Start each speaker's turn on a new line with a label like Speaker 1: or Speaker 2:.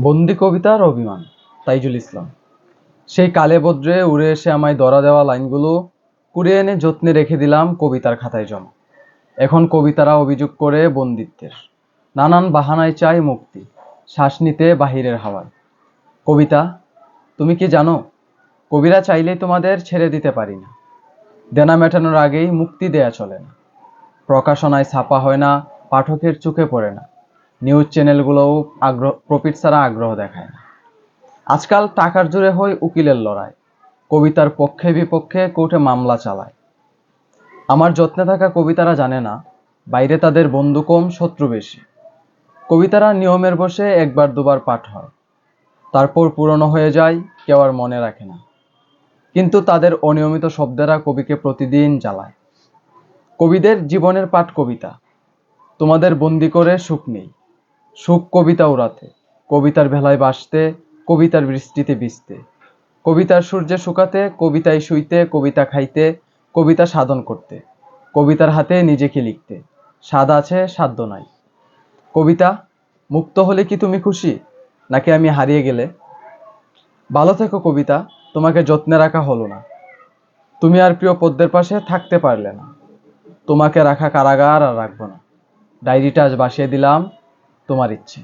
Speaker 1: বন্দি কবিতার অভিমান, তাইজুল ইসলাম। সেই কালে বদ্রে উড়ে এসে আমায় দরা দেওয়া লাইনগুলো কুড়িয়ে এনে যত্নে রেখে দিলাম কবিতার খাতায় জমা। এখন কবিতারা অভিযোগ করে বন্দিত্বের। নানান বাহানায় চাই মুক্তি, শ্বাস নিতে বাহিরের হাওয়ায়। কবিতা, তুমি কি জানো, কবিরা চাইলেই তোমাদের ছেড়ে দিতে পারি না। দেনা মেটানোর আগেই মুক্তি দেয়া চলে না। প্রকাশনায় ছাপা হয় না, পাঠকের চোখে পড়ে না। নিউজ চ্যানেলগুলোও আগ্রহ, প্রফিট ছাড়া আগ্রহ দেখায় না। আজকাল টাকার জোরে হয় উকিলের লড়াই। কবিতার পক্ষে বিপক্ষে কোর্টে মামলা চালায়। আমার যত্নে থাকা কবিতারা জানে না, বাইরে তাদের বন্ধু কম শত্রু বেশি। কবিতারা নিয়মের বসে একবার দুবার পাঠ হয়। তারপর পুরনো হয়ে যায়, কেউ আর মনে রাখে না। কিন্তু তাদের অনিয়মিত শব্দেরা কবিকে প্রতিদিন জ্বালায়। কবিদের জীবনের পাঠ কবিতা। তোমাদের বন্দি করে সুখ নেই। সুখ কবিতা উড়াতে, কবিতার ভেলায় বাসতে, কবিতার বৃষ্টিতে ভিজতে। কবিতার সূর্যে শুকাতে, কবিতায় শুইতে, কবিতা খাইতে, কবিতা সাধন করতে, কবিতার হাতে নিজেকে লিখতে। স্বাদ আছে, সাধ্য নাই। কবিতা, মুক্ত হলে কি তুমি খুশি? নাকি আমি হারিয়ে গেলে? ভালো থেকো কবিতা, তোমাকে যত্নে রাখা হলো না। তুমি আর প্রিয় পদ্মের পাশে থাকতে পারলে না। তোমাকে রাখা কারাগার আর রাখব না। ডায়েরিটা আজ বাসিয়ে দিলাম। তোমার ইচ্ছে।